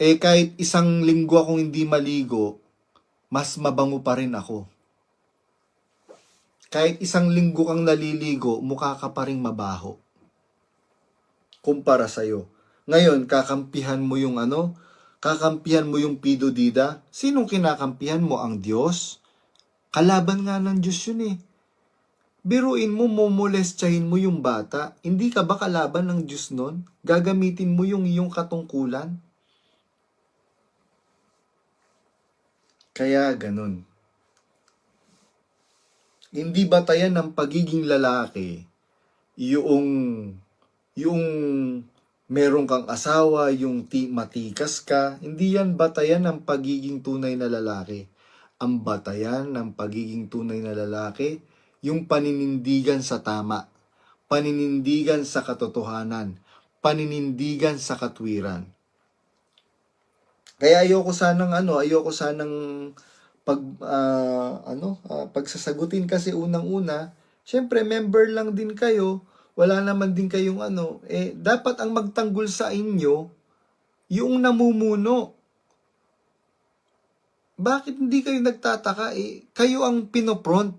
eh kahit isang linggo akong hindi maligo, mas mabango pa rin ako. Kahit isang linggo kang naliligo, mukha ka pa rin mabaho. Kumpara sa'yo. Ngayon, kakampihan mo yung ano? Kakampihan mo yung pido dida? Sinong kinakampihan mo? Ang Diyos? Kalaban nga ng Diyos yun eh. Biruin mo, momolestyahin mo yung bata. Hindi ka ba kalaban ng Diyos nun? Gagamitin mo yung iyong katungkulan? Kaya ganun. Hindi batayan ng pagiging lalaki yung yung meron kang asawa, yung ti matikas ka, hindi yan batayan ng pagiging tunay na lalaki. Ang batayan ng pagiging tunay na lalaki, yung paninindigan sa tama, paninindigan sa katotohanan, paninindigan sa katwiran. Kaya ayoko sanang ano, ayoko sanang pag ah, ano, ah, pagsasagutin kasi unang-una, syempre member lang din kayo, wala naman din kayong ano, eh dapat ang magtanggol sa inyo yung namumuno. Bakit hindi kayo nagtataka? Eh, kayo ang pinopront.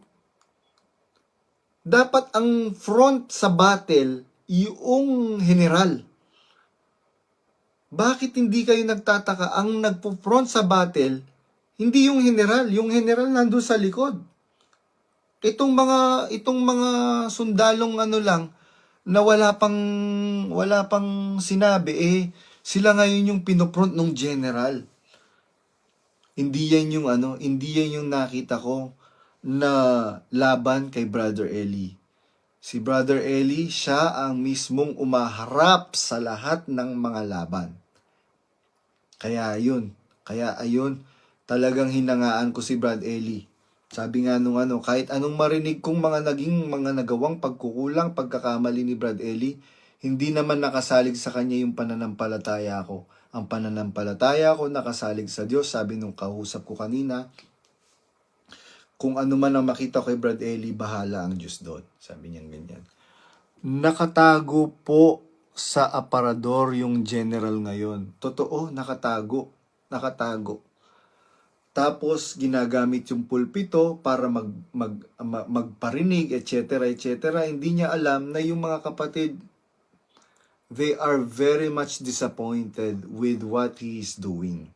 Dapat ang front sa battle yung general. Bakit hindi kayo nagtataka? Ang nagpo-front sa battle, hindi yung general. Yung general nandun sa likod. Itong mga itong mga sundalong ano lang na wala pang wala pang sinabi eh sila ngayon yung pinopront ng general. Hindi yan yung ano, hindi yan yung nakita ko na laban kay Brother Eli. Si Brother Eli, siya ang mismong umaharap sa lahat ng mga laban. Kaya ayun, kaya ayun, talagang hinangaan ko si Brad Eli. Sabi nga nung ano, kahit anong marinig kong mga naging mga nagawang pagkukulang, pagkakamali ni Brad Eli, hindi naman nakasalig sa kanya yung pananampalataya ko. Ang pananampalataya ko nakasalig sa Diyos, sabi nung kausap ko kanina, kung ano man ang makita ko kay Brad Eli, bahala ang Diyos doon. Sabi niya ganyan. Nakatago po sa aparador yung general ngayon. Totoo, nakatago. Nakatago. Tapos ginagamit yung pulpito para mag, mag, ma- magparinig, etc. etc. Hindi niya alam na yung mga kapatid, they are very much disappointed with what he is doing.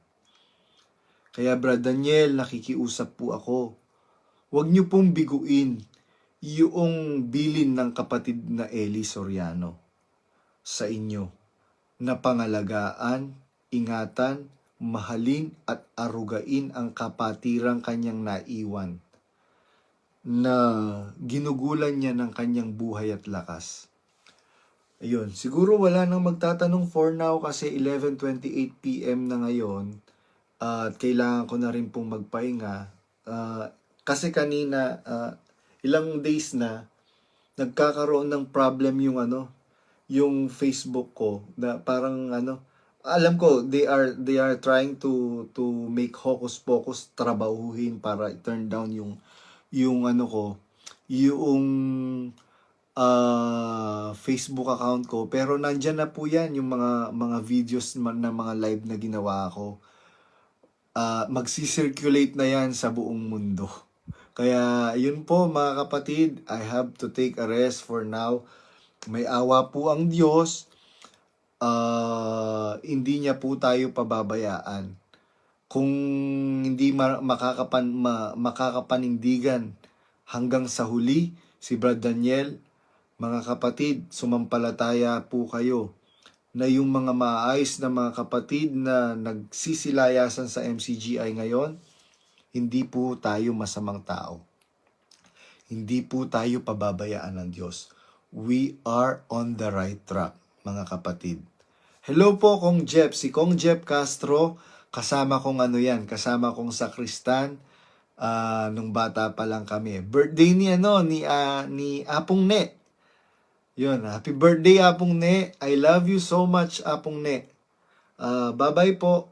Kaya Brad Daniel, nakikiusap po ako. Huwag niyo pong biguin yung bilin ng kapatid na Eli Soriano sa inyo na pangalagaan, ingatan, mahalin at arugain ang kapatirang kanyang naiwan na ginugulan niya ng kanyang buhay at lakas. Ayun, siguro wala nang magtatanong for now kasi 11.28pm na ngayon at kailangan ko na rin pong magpahinga. Ah, kasi kanina, ah, ilang days na, nagkakaroon ng problem yung ano, yung Facebook ko na parang ano, alam ko they are they are trying to to make hocus pocus trabahuhin para i-turn down yung yung ano ko, yung ah, Facebook account ko pero nandyan na po yan yung mga mga videos na mga live na ginawa ko. Ah, magsi-circulate na yan sa buong mundo. Kaya yun po mga kapatid, I have to take a rest for now. May awa po ang Diyos. Ah, hindi niya po tayo pababayaan. Kung hindi ma- makakapan ma- makakapanindigan hanggang sa huli si Brad Daniel, mga kapatid, sumampalataya po kayo na yung mga maayos na mga kapatid na nagsisilayasan sa MCGI ngayon, hindi po tayo masamang tao. Hindi po tayo pababayaan ng Diyos. We are on the right track, mga kapatid. Hello po, Kong Jeff. Si Kong Jeff Castro, kasama kong ano yan, kasama kong sakristan ah, nung bata pa lang kami. Birthday ni ano, ni, ah, ni Apong Ne. Yun, happy birthday Apong Ne. I love you so much Apong Ne. Ah, bye-bye po.